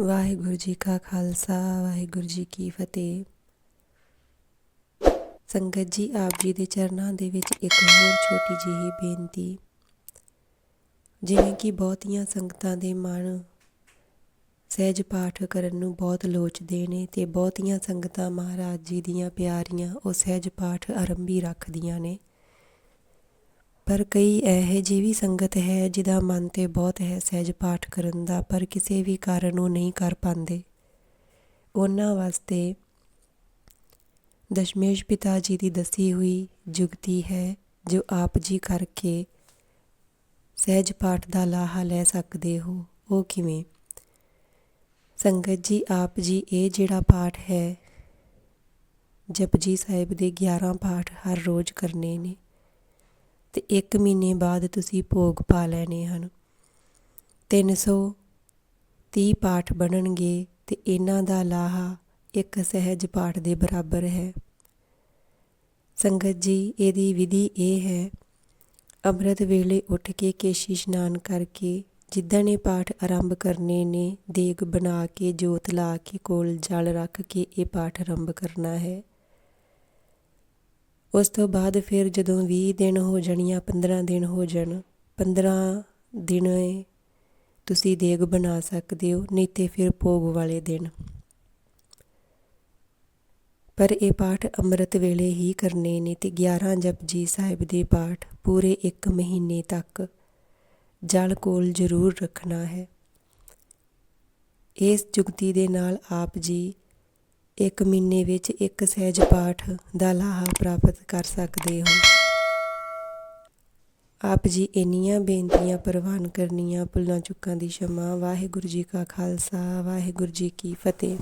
ਵਾਹਿਗੁਰੂ ਜੀ ਕਾ ਖਾਲਸਾ, ਵਾਹਿਗੁਰੂ ਜੀ ਕੀ ਫਤਿਹ। ਸੰਗਤ ਜੀ, ਆਪ ਜੀ ਦੇ ਚਰਨਾਂ ਦੇ ਵਿੱਚ ਇੱਕ ਹੋਰ ਛੋਟੀ ਜਿਹੀ ਬੇਨਤੀ। ਜਿਵੇਂ ਕਿ ਬਹੁਤੀਆਂ ਸੰਗਤਾਂ ਦੇ ਮਨ ਸਹਿਜ ਪਾਠ ਕਰਨ ਨੂੰ ਬਹੁਤ ਲੋਚਦੇ ਨੇ ਤੇ ਬਹੁਤੀਆਂ ਸੰਗਤਾਂ ਮਹਾਰਾਜ ਜੀ ਦੀਆਂ ਪਿਆਰੀਆਂ ਉਹ ਸਹਿਜ ਪਾਠ ਆਰੰਭੀ ਰੱਖਦੀਆਂ ਨੇ। ਪਰ ਕਈ ਇਹੋ ਜਿਹੀ ਵੀ ਸੰਗਤ ਹੈ ਜਿਹਦਾ ਮਨ ਤੇ ਬਹੁਤ ਹੈ ਸਹਿਜ ਪਾਠ ਕਰਨ ਦਾ, ਪਰ ਕਿਸੇ ਵੀ ਕਾਰਨ ਉਹ ਨਹੀਂ ਕਰ ਪਾਉਂਦੇ। ਉਹਨਾਂ ਵਾਸਤੇ ਦਸ਼ਮੇਸ਼ ਪਿਤਾ ਜੀ ਦੀ ਦਸੀ ਹੋਈ ਜੁਗਤੀ ਹੈ, ਜੋ ਆਪ ਜੀ ਕਰਕੇ ਸਹਿਜ ਪਾਠ ਦਾ ਲਾਹਾ ਲੈ ਸਕਦੇ ਹੋ। ਉਹ ਕਿਵੇਂ? ਸੰਗਤ ਜੀ, ਆਪ ਜੀ, ਇਹ ਜਿਹੜਾ ਪਾਠ ਹੈ, ਜਪਜੀ ਸਾਹਿਬ ਦੇ 11 ਪਾਠ ਹਰ ਰੋਜ਼ ਕਰਨੇ ਨੇ। ਤੇ 1 ਮਹੀਨੇ ਬਾਅਦ ਤੁਸੀਂ ਭੋਗ ਪਾ ਲੈਣੇ ਹਨ। 330 ਪਾਠ ਬਣਨਗੇ ਤੇ ਇਹਨਾਂ ਦਾ ਲਾਹਾ ਇੱਕ ਸਹਿਜ ਪਾਠ ਦੇ ਬਰਾਬਰ ਹੈ। ਸੰਗਤ ਜੀ, ਇਹਦੀ ਵਿਧੀ ਇਹ ਹੈ, ਅੰਮ੍ਰਿਤ ਵੇਲੇ ਉੱਠ ਕੇ ਕੇਸ਼ੀ ਇਸ਼ਨਾਨ ਕਰਕੇ ਜਿੱਦਾਂ ਨੇ ਪਾਠ ਆਰੰਭ ਕਰਨੇ ਨੇ, ਦੇਗ ਬਣਾ ਕੇ ਜੋਤ ਲਾ ਕੇ ਕੋਲ ਜਲ ਰੱਖ ਕੇ ਇਹ ਪਾਠ ਆਰੰਭ ਕਰਨਾ ਹੈ। ਉਸ ਤੋਂ ਬਾਅਦ ਫਿਰ ਜਦੋਂ 20 ਦਿਨ ਹੋ ਜਾਣ ਜਾਂ 15 ਦਿਨ ਹੋ ਜਾਣ 15 ਦਿਨ ਤੁਸੀਂ ਦੇਗ ਬਣਾ ਸਕਦੇ ਹੋ, ਨਹੀਂ ਤੇ ਫਿਰ ਭੋਗ ਵਾਲੇ ਦਿਨ। ਪਰ ਇਹ ਪਾਠ ਅੰਮ੍ਰਿਤ ਵੇਲੇ ਹੀ ਕਰਨੇ ਨੇ ਤੇ 11 ਜਪਜੀ ਸਾਹਿਬ ਦੇ ਪਾਠ ਪੂਰੇ 1 ਮਹੀਨੇ ਤੱਕ ਜਲ ਕੋਲ ਜ਼ਰੂਰ ਰੱਖਣਾ ਹੈ। ਇਸ ਜੁਗਤੀ ਦੇ ਨਾਲ ਆਪ ਜੀ ਇੱਕ ਮਹੀਨੇ ਵਿੱਚ ਇੱਕ ਸਹਿਜ ਪਾਠ ਦਾ ਲਾਹਾ ਪ੍ਰਾਪਤ ਕਰ ਸਕਦੇ ਹੋ। ਆਪ ਜੀ ਇੰਨੀਆਂ ਬੇਨਤੀਆਂ, ਪ੍ਰਵਾਨ ਕਰਨੀਆਂ ਭੁੱਲਾਂ ਚੁੱਕਾਂ ਦੀ ਸ਼ਮਾ। ਵਾਹਿਗੁਰੂ ਜੀ ਕਾ ਖਾਲਸਾ, ਵਾਹਿਗੁਰੂ ਜੀ ਕੀ ਫਤਿਹ।